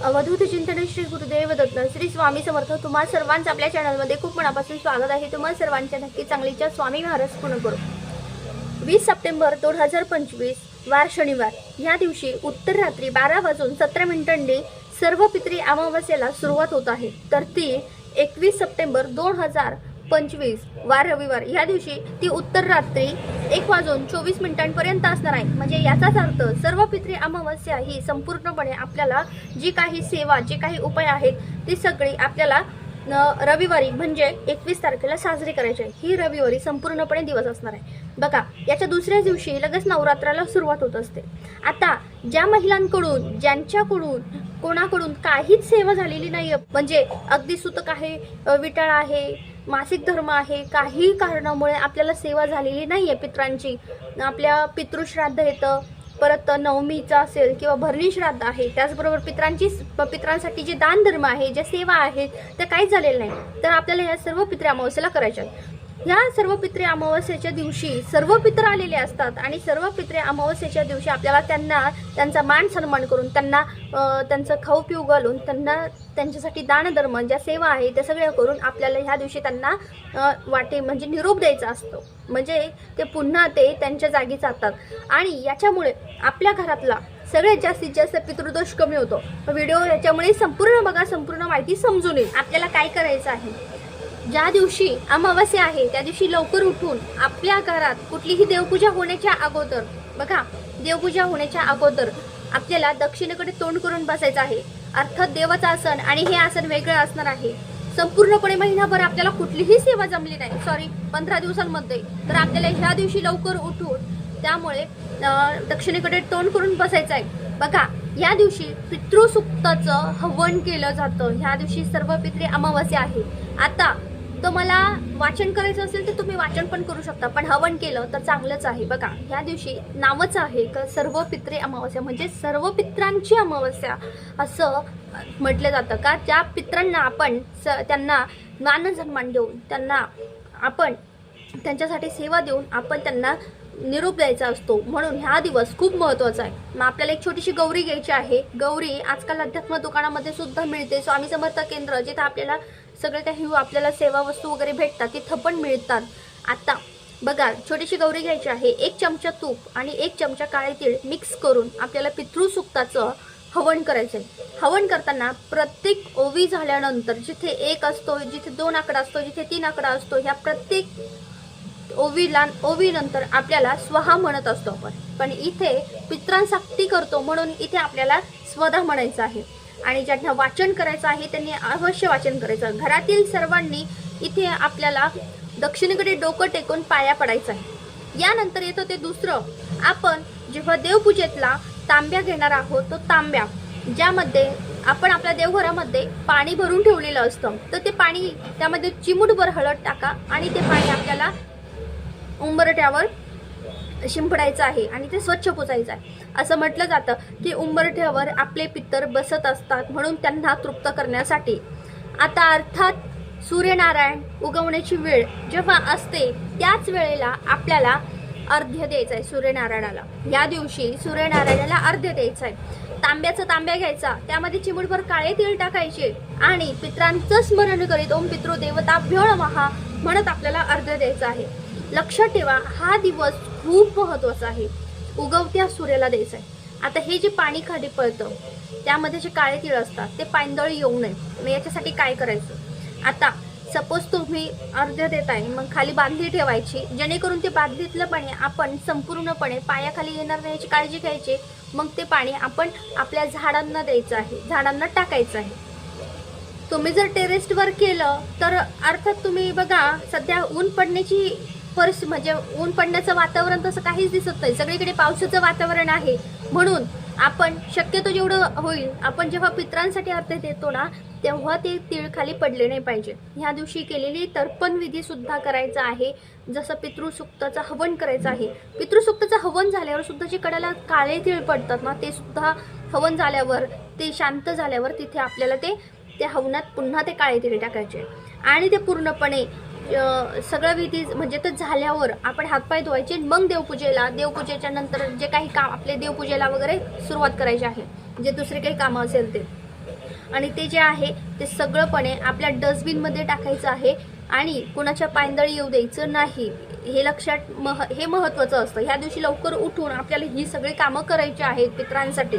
अवधूत चिंतन श्री गुरुदेव दत्त श्री स्वामी समर्थ तुम्हा सर्वांचं आपल्या चॅनलमध्ये खूप मनापासून स्वागत आहे. तुम्हा सर्वांच्या नक्की चांगलीच्या स्वामी महाराज पूर्ण करू. वीस सप्टेंबर दोन हजार पंचवीस वार शनिवार. या दिवशी उत्तर रात्री बारा वाजून सतरा मिनिटांनी सर्व पित्री अमावस्येला सुरुवात होत आहे. तर ती एकवीस सप्टेंबर दोन हजार पंचवीस वार रविवार. या दिवशी ती उत्तर रात्री एक वाजून चोवीस मिनिटांपर्यंत असणार आहे. म्हणजे याचाच अर्थ सर्व पित्री अमावस्या ही संपूर्णपणे आपल्याला जी काही सेवा जे काही उपाय आहेत ती सगळी आपल्याला रविवारी म्हणजे एकवीस तारखेला साजरी करायची आहे. ही रविवारी संपूर्णपणे दिवस असणार आहे. बघा याच्या दुसऱ्या दिवशी लगेच नवरात्राला सुरुवात होत असते. आता ज्या महिलांकडून ज्यांच्याकडून कोणाकडून काहीच सेवा झालेली नाही म्हणजे अगदी सुतक आहे विटाळ आहे मासिक धर्म आहे काही कारणामुळे आपल्याला सेवा झालेली नाही आहे पित्रांची. आपल्या पितृश्राद्ध येतं परत नवमीचा असेल किंवा भरणी श्राद्ध आहे त्याचबरोबर पित्रांची पित्रांसाठी जे दानधर्म आहे ज्या सेवा आहेत त्या काहीच झालेल्या नाही तर आपल्याला ह्या सर्व पित्रे अमावस्येला करायच्या ह्या या सर्व पित्रे अमावस्येच्या दिवशी सर्व पित्र आलेले असतात आणि सर्व पित्रे अमावस्येच्या दिवशी आपल्याला त्यांना त्यांचा मान सन्मान करून त्यांना त्यांचं खाऊ पिऊ घालून त्यांना त्यांच्यासाठी दानधर्म ज्या सेवा आहे त्या सगळ्या करून आपल्याला ह्या दिवशी त्यांना वाटे म्हणजे निरोप द्यायचा असतो. म्हणजे ते पुन्हा ते त्यांच्या जागी जातात. आणि याच्यामुळे आपल्या घरातला सगळ्यात जास्तीत जास्त पितृदोष कमी होतो. व्हिडिओ याच्यामुळे संपूर्ण बघा संपूर्ण माहिती समजून येईल. आपल्याला काय करायचं आहे? ज्या दिवशी अमावस्या आहे त्या दिवशी लवकर उठून आपल्या घरात कुठलीही देवपूजा होण्याच्या अगोदर बघा देवपूजा होण्याच्या अगोदर आपल्याला दक्षिणेकडे तोंड करून बसायचं आहे. अर्थात देवाचं आसन आणि हे आसन वेगळं असणार आहे. संपूर्णपणे महिनाभर आपल्याला कुठलीही सेवा जमली नाही. सॉरी पंधरा दिवसांमध्ये. तर आपल्याला ह्या दिवशी लवकर उठून त्यामुळे दक्षिणेकडे तोंड करून बसायचं आहे. बघा या दिवशी पितृसुक्ताचं हवन केलं जातं. ह्या दिवशी सर्व पित्री अमावस्या आहे. आता तुम्हाला वाचन करायचं असेल तर तुम्ही वाचन पण करू शकता पण हवन केलं तर चांगलंच आहे. बघा ह्या दिवशी नावच आहे का सर्व पित्रे अमावस्या म्हणजे सर्व पित्रांची अमावस्या असं म्हटलं जातं का ज्या पित्रांना आपण स त्यांना मान सन्मान देऊन त्यांना आपण त्यांच्यासाठी सेवा देऊन आपण त्यांना निरोप द्यायचा असतो. म्हणून हा दिवस खूप महत्त्वाचा आहे. मग आपल्याला एक छोटीशी गौरी घ्यायची आहे. गौरी आजकाल अध्यात्म दुकानामध्ये सुद्धा मिळते. स्वामी समर्थ केंद्र जिथं आपल्याला सगळे काही आपल्याला सेवा वस्तू वगैरे भेटतात तिथं पण मिळतात. आता बघा छोटीशी गौरी घ्यायची आहे. एक चमचा तूप आणि एक चमचा काळे तीळ मिक्स करून आपल्याला पितृसुक्ताचं हवन करायचं आहे हवन करताना प्रत्येक ओवी झाल्यानंतर जिथे एक असतो जिथे दोन आकडा असतो जिथे तीन आकडा असतो ह्या प्रत्येक ओवीला ओवीनंतर आपल्याला स्वहा म्हणत असतो आपण. पण इथे पित्रांसाक्ती करतो म्हणून इथे आपल्याला स्वधा म्हणायचं आहे. आणि ज्यांना वाचन करायचं आहे त्यांनी अवश्य वाचन करायचं घरातील सर्वांनी इथे आपल्याला दक्षिणेकडे डोकं टेकून पाया पडायचं आहे. यानंतर येतं ते दुसरं. आपण जेव्हा देवपूजेतला तांब्या घेणार आहोत तो तांब्या ज्यामध्ये आपण आपल्या देवघरामध्ये पाणी भरून ठेवलेलं असतं तर ते पाणी त्यामध्ये चिमूटभर हळद टाका आणि ते पाणी आपल्याला उंबरट्यावर शिंपडायचं आहे आणि ते स्वच्छ पुसायचं आहे. असं म्हटलं जातं की उंबरठ्यावर आपले पित्तर बसत असतात म्हणून त्यांना तृप्त करण्यासाठी. आता अर्थात सूर्यनारायण उगवण्याची वेळ जेव्हा असते त्याच वेळेला आपल्याला अर्ध्य द्यायचं आहे सूर्यनारायणाला. या दिवशी सूर्यनारायणाला अर्ध्य द्यायचं आहे. तांब्याचा तांब्या घ्यायचा त्यामध्ये चिमुडभर काळे तीळ टाकायचे आणि पित्रांचं स्मरण करीत ओम पितृ देवताभ्यो महा म्हणत आपल्याला अर्ध्य द्यायचं आहे. लक्षात ठेवा हा दिवस खूप महत्त्वाचं आहे. उगवत्या सूर्याला द्यायचं आहे आता हे जे पाणी खाली पळतं त्यामध्ये जे काळे तिळ असतात ते पायंदळ येऊ नये मग याच्यासाठी काय करायचं? आता सपोज तुम्ही अर्ध देत आहे मग खाली बादली ठेवायची जेणेकरून ते बादलीतलं पाणी आपण संपूर्णपणे पायाखाली येणार नाही याची काळजी घ्यायची मग ते पाणी आपण आपल्या झाडांना द्यायचं आहे झाडांना टाकायचं आहे. तुम्ही जर टेरेसवर केलं तर अर्थात तुम्ही बघा सध्या ऊन पडण्याची परिस्थिती म्हणजे ऊन पडण्याचं वातावरण तसं काहीच दिसत नाही. सगळीकडे पावसाचं वातावरण आहे. म्हणून आपण शक्यतो जेवढं होईल आपण जेव्हा पित्रांसाठी अर्थ देतो ना तेव्हा ते तीळ खाली पडले नाही पाहिजे. ह्या दिवशी केलेली तर्पण विधी सुद्धा करायचा आहे. जसं पितृसुक्ताचं हवन करायचं आहे. पितृसुक्ताचं हवन झाल्यावर सुद्धा जे कडाला काळे तीळ पडतात ना ते सुद्धा हवन झाल्यावर ते शांत झाल्यावर तिथे आपल्याला ते त्या हवनात पुन्हा ते काळे तीळ टाकायचे. आणि ते पूर्णपणे सगळ्या सगळं विधी म्हणजे तर झाल्यावर आपण हातपाय धुवायचे मग देवपूजेला देवपूजेच्या नंतर जे काही काम आपले देवपूजेला वगैरे सुरुवात करायची आहे जे दुसरे काही कामं असेल ते. आणि ते जे आहे ते सगळंपणे आपल्या डस्टबिनमध्ये टाकायचं आहे आणि कुणाच्या पायंदळी येऊ द्यायचं नाही हे लक्षात मह हे महत्त्वाचं असतं. ह्या दिवशी लवकर उठून आपल्याला ही सगळी कामं करायची आहेत पित्रांसाठी.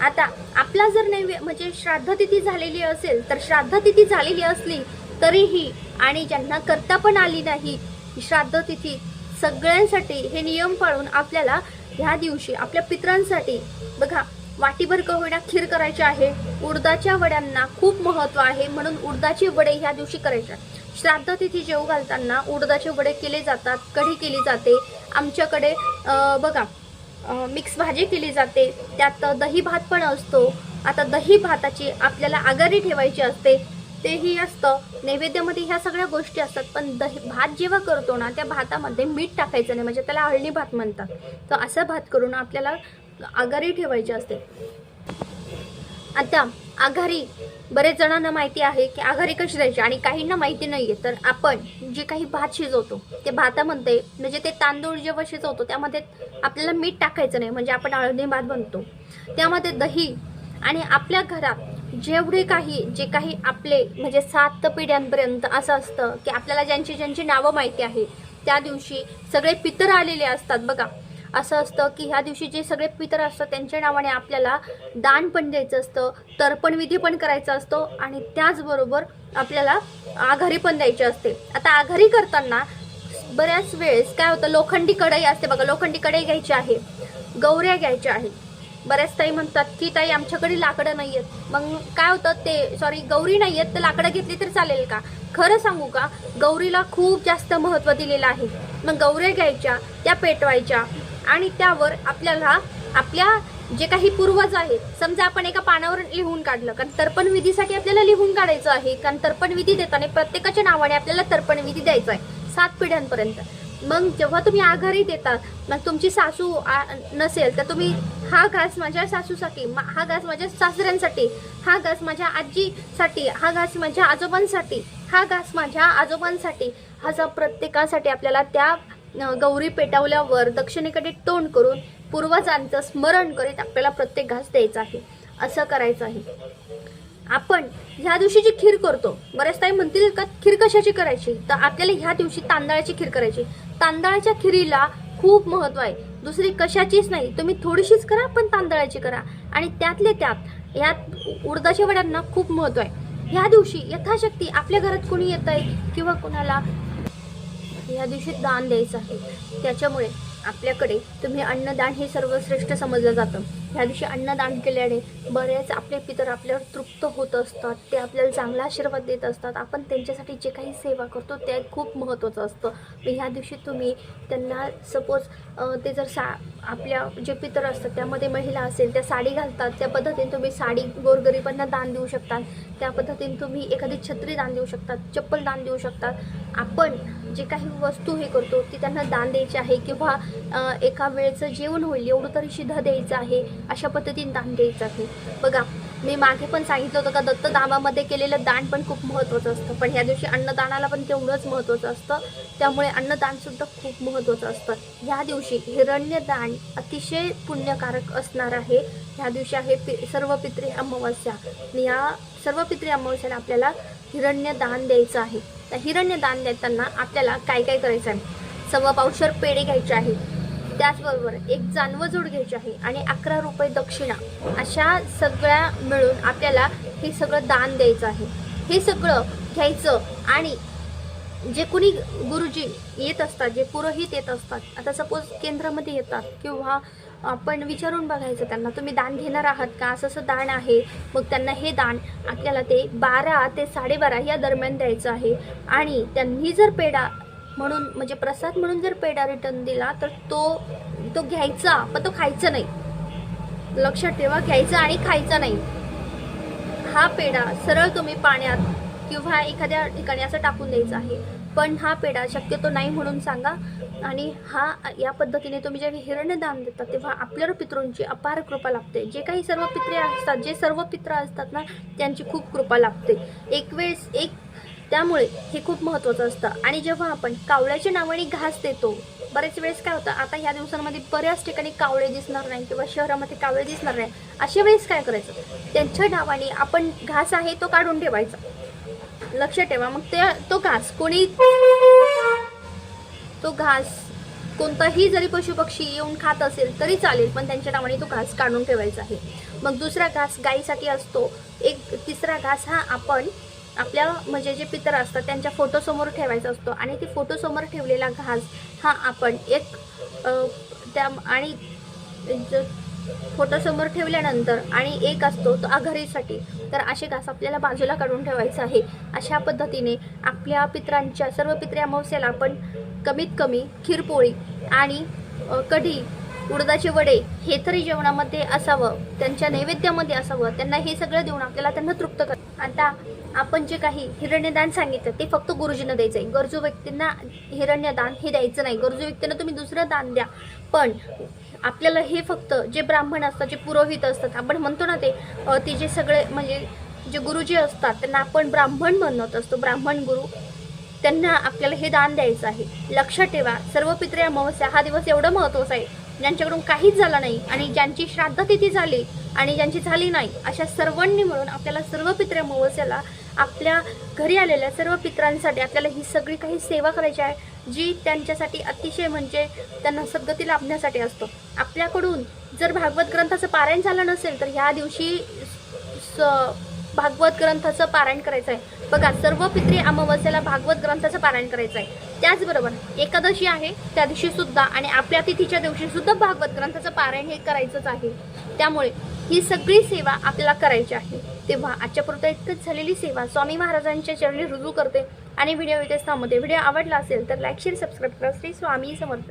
आता आपला जर नैवे म्हणजे श्राद्धतिथी झालेली असेल तर श्राद्धतिथी झालेली असली तरीही आणि ज्यांना करता पण आली नाही श्राद्धतिथी सगळ्यांसाठी हे नियम पाळून आपल्याला ह्या दिवशी आपल्या पित्रांसाठी बघा वाटीभर का खीर करायची आहे. उडदाच्या वड्यांना खूप महत्त्व आहे म्हणून उडदाचे वडे ह्या दिवशी करायचे. श्राद्धतिथी जेव घालताना उडदाचे वडे केले जातात कढी केली जाते. आमच्याकडे बघा मिक्स भाजी केली जाते. त्यात दही भात पण असतो. आता दही भाताची आपल्याला आगारी ठेवायची असते. तेही असतं. नैवेद्यामध्ये ह्या सगळ्या गोष्टी असतात. पण दही भात जेव्हा करतो ना त्या भातामध्ये मीठ टाकायचं नाही. म्हणजे त्याला अळणी भात म्हणतात. तर असा भात करून आपल्याला आघारी ठेवायची असते. आता आघारी. बरेच जणांना माहिती आहे की आघारी कशी द्यायची? आणि काहींना माहिती नाही आहे तर आपण जे काही भात शिजवतो ते भातामध्ये म्हणजे ते तांदूळ जेव्हा शिजवतो त्यामध्ये आपल्याला मीठ टाकायचं नाही. म्हणजे आपण अळणी भात बनतो. त्यामध्ये दही आणि आपल्या घरात जेवढे काही जे काही आपले म्हणजे सात पिढ्यांपर्यंत असं असतं की आपल्याला ज्यांची ज्यांची नावं माहिती आहे त्या दिवशी सगळे पितर आलेले असतात. बघा असं असतं की ह्या दिवशी जे सगळे पितर असतात त्यांच्या नावाने आपल्याला दान पण द्यायचं असतं तर्पणविधी पण करायचा असतो आणि त्याचबरोबर आपल्याला आघारी पण द्यायची असते. आता आघारी करताना बऱ्याच वेळेस काय होतं लोखंडी कढई असते बघा लोखंडी कढई घ्यायची आहे गौऱ्या घ्यायच्या आहेत बऱ्याच ताई म्हणतात की ताई आमच्याकडे लाकडं नाही आहेत मग काय होतं ते सॉरी गौरी नाही आहेत तर लाकडं घेतली तर चालेल का? खरं सांगू का गौरीला खूप जास्त महत्त्व दिलेलं आहे. मग गौऱ्या घ्यायच्या त्या पेटवायच्या आणि त्यावर आपल्याला आपल्या जे काही पूर्वज आहेत समजा आपण एका पानावर लिहून काढलं कारण तर्पण विधीसाठी आपल्याला लिहून काढायचं आहे कारण तर्पण विधी देताना प्रत्येकाच्या नावाने आपल्याला तर्पण विधी द्यायचा आहे सात पिढ्यांपर्यंत. मग जेव्हा तुम्ही आघारी देता मग तुमची सासू आ- नसेल तर तुम्ही हा घास माझ्या सासूसाठी हा घास माझ्या सासऱ्यांसाठी हा घास माझ्या आजीसाठी हा घास माझ्या आजोबांसाठी हा घास माझ्या आजोबांसाठी असा प्रत्येकासाठी आपल्याला त्या गौरी पेटवल्यावर दक्षिणेकडे तोंड करून पूर्वजांचं स्मरण करीत आपल्याला प्रत्येक घास द्यायचा आहे असं करायचं आहे. आपण ह्या दिवशी जी खीर करतो बऱ्याच ताई म्हणतील का खीर कशाची करायची? तर आपल्याला ह्या दिवशी तांदळाची खीर करायची. तांदळाच्या खिरीला खूप महत्त्व आहे. दुसरी कशाचीच नाही. तुम्ही थोडीशीच करा पण तांदळाची करा. आणि त्यातले त्यात यात उडदाच्या वड्यांना खूप महत्त्व आहे. ह्या दिवशी यथाशक्ती आपल्या घरात कोणी येत आहे किंवा कोणाला ह्या दिवशी दान द्यायचं आहे त्याच्यामुळे आपल्याकडे तुम्ही अन्नदान हे सर्वश्रेष्ठ समजलं जातं. ह्या दिवशी अन्नदान केल्याने बरेच आपले पितर आपल्यावर तृप्त होत असतात. ते आपल्याला चांगला आशीर्वाद देत असतात. आपण त्यांच्यासाठी जे काही सेवा करतो ते खूप महत्त्वाचं असतं. मग ह्या दिवशी तुम्ही त्यांना सपोज ते जर सा आपल्या जे पितर असतात त्यामध्ये महिला असेल त्या साडी घालतात त्या पद्धतीने तुम्ही साडी गोरगरिबांना दान देऊ शकतात. त्या पद्धतीने तुम्ही एखादी छत्री दान देऊ शकतात चप्पल दान देऊ शकतात. आपण जे काही वस्तू हे करतो ती त्यांना दान द्यायची आहे किंवा एका वेळेचं जेवण होईल एवढं तरी शिधा द्यायचं आहे अशा पद्धतीने दान द्यायचं आहे. बघा मी मागे पण सांगितलं होतं का दत्तधामामध्ये केलेलं दान पण खूप महत्त्वाचं असतं. पण ह्या दिवशी अन्नदानाला पण तेवढंच महत्त्वाचं असतं. त्यामुळे अन्नदानसुद्धा खूप महत्त्वाचं असतं. ह्या दिवशी हिरण्यदान अतिशय पुण्यकारक असणार आहे. ह्या दिवशी आहे पि सर्व पित्री अमावस्या. आणि या सर्व पित्री अमावस्याला आपल्याला हिरण्यदान द्यायचं आहे. तर हिरण्य दान देताना आपल्याला काय काय करायचं आहे? सव्वा पावशर पेढे घ्यायचे आहे. त्याचबरोबर एक जानवं जोड घ्यायची आहे आणि अकरा रुपये दक्षिणा. अशा सगळ्या मिळून आपल्याला हे सगळं दान द्यायचं आहे. हे सगळं घ्यायचं आणि जे कोणी गुरुजी येत असतात जे पुरोहित येत असतात आता सपोज केंद्रामध्ये येतात किंवा आपण विचारून बघायचं त्यांना तुम्ही दान घेणार आहात का? असं असं दान आहे. मग त्यांना हे दान आपल्याला ते बारा ते साडेबारा या दरम्यान द्यायचं आहे. आणि त्यांनी जर पेढा म्हणून म्हणजे प्रसाद म्हणून जर पेढा रिटर्न दिला तर तो तो घ्यायचा पण तो खायचा नाही. लक्षात ठेवा घ्यायचा आणि खायचा नाही. हा पेढा सरळ तुम्ही पाण्यात किंवा एखाद्या ठिकाणी असं टाकून द्यायचा आहे. पण हा पेढा शक्यतो नाही म्हणून सांगा. आणि हा या पद्धतीने तुम्ही जेव्हा हिरण्यदान देतात तेव्हा आपल्यावर पितृंची अपार कृपा लागते जे काही सर्व पित्रे असतात जे सर्व पित्र असतात ना त्यांची खूप कृपा लागते एक वेळेस एक त्यामुळे हे खूप महत्त्वाचं असतं. आणि जेव्हा आपण कावळ्याच्या नावाने घास देतो बरेच वेळेस काय होतं आता ह्या दिवसांमध्ये बऱ्याच ठिकाणी कावळे दिसणार नाही किंवा शहरामध्ये कावळे दिसणार नाही. अशा वेळेस काय करायचं? त्यांच्या नावाने आपण घास आहे तो काढून ठेवायचा. लक्ष ठेवा. मग ते तो घास कोणी तो घास कोणताही जरी पशुपक्षी येऊन खात असेल तरी चालेल पण त्यांच्या नावाने तो घास काढून ठेवायचा आहे. मग दुसरा घास गाईसाठी असतो. एक तिसरा घास हा आपण आपल्या म्हणजे जे पितर असतात त्यांच्या फोटोसमोर ठेवायचा असतो. आणि ते फोटोसमोर ठेवलेला घास हा आपण एक त्या आणि फोटोसमोर ठेवल्यानंतर आणि एक असतो तो आघारीसाठी तर असे घास आपल्याला बाजूला काढून ठेवायचं आहे. अशा पद्धतीने आपल्या पित्रांच्या सर्व पित्रे अमावस्याला आपण कमीत कमी खीरपोळी आणि कढी उडदाचे वडे हे तरी जेवणामध्ये असावं त्यांच्या नैवेद्यामध्ये असावं त्यांना हे सगळं देऊन आपल्याला त्यांना तृप्त कर आता आपण जे काही हिरण्यदान सांगितलं ते फक्त गुरुजींना द्यायचं आहे गरजू व्यक्तींना हिरण्यदान हे द्यायचं नाही. गरजू व्यक्तींना तुम्ही दुसरं दान द्या. पण आपल्याला हे फक्त जे ब्राह्मण असतात जे पुरोहित असतात आपण म्हणतो ना ते ते जे सगळे म्हणजे जे गुरुजी असतात त्यांना आपण ब्राह्मण म्हणत असतो ब्राह्मण गुरु. त्यांना आपल्याला हे दान द्यायचं आहे. लक्षात ठेवा. सर्व पितृ अमावस्या हा दिवस एवढं महत्त्वाचा आहे. ज्यांच्याकडून काहीच झालं नाही आणि ज्यांची श्राद्धतिथी झाली आणि ज्यांची झाली नाही अशा सर्वांनी मिळून आपल्याला सर्व पित्रे अमावस्याला आपल्या घरी आलेल्या सर्व पित्रांसाठी आपल्याला ही सगळी काही सेवा करायची आहे जी त्यांच्यासाठी अतिशय म्हणजे त्यांना सद्गती लाभण्यासाठी असतो. आपल्याकडून जर भागवत ग्रंथाचं पारायण झालं नसेल तर ह्या दिवशी स भागवत ग्रंथाचं पारायण करायचं आहे बघा सर्व पित्री अमावस्याला भागवत ग्रंथाचं पारायण करायचं आहे त्याचबरोबर एकादशी आहे त्या दिवशीसुद्धा आणि आपल्या तिथीच्या दिवशीसुद्धा भागवत ग्रंथाचं पारायण हे करायचंच आहे. त्यामुळे ही सगळी सेवा आपल्याला करायची आहे. तेव्हा आजच्या पुरता इतकंच झालेली सेवा स्वामी महाराजांच्या चरणी रुजू करते. आणि व्हिडिओ इथेच थांबवते. व्हिडिओ आवडला असेल तर लाईक शेअर सबस्क्राईब करा. श्री स्वामी समर्थ.